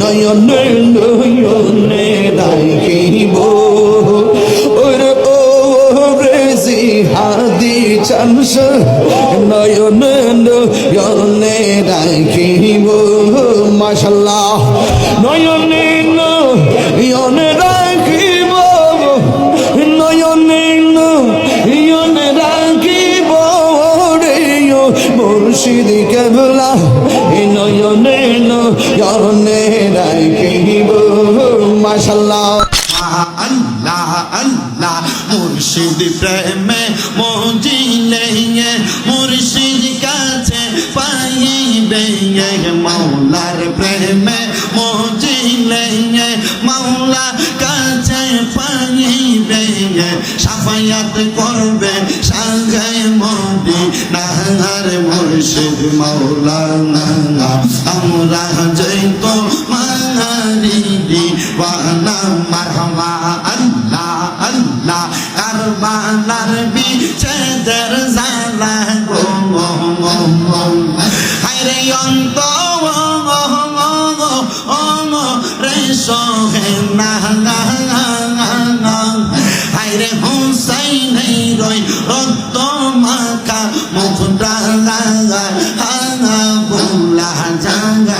নয়নে নয়নে রাখিব ওর ও রেজি হাদি চান্স। নয়নে নয়নে রাখিব মাশাল্লাহ। নয়নে মুর্শিদ কেবলা নয়নে নয়নে রাখিব মাশাল্লাহ আল্লাহ আল্লাহ, মুর্শিদ প্রেমে মজিলে মুর্শিদ কাছে পাইবে মাওলার প্রেমে মজিলে কাছে পাইবে সাফায়াত করবে সাঙ্গে মদি নাহার মুর্শিদ মাওলা আমরা জৈত মারি দিওয়ানা মারহামা আল্লাহ আল্লাহ কারবালার বিছেদের জালা গো হায়রে অন্ত রে সোহে না ওই রক্ত মাখা মুখ প্রাণ লাগা হাঙ্গা বুলা জাঙ্গা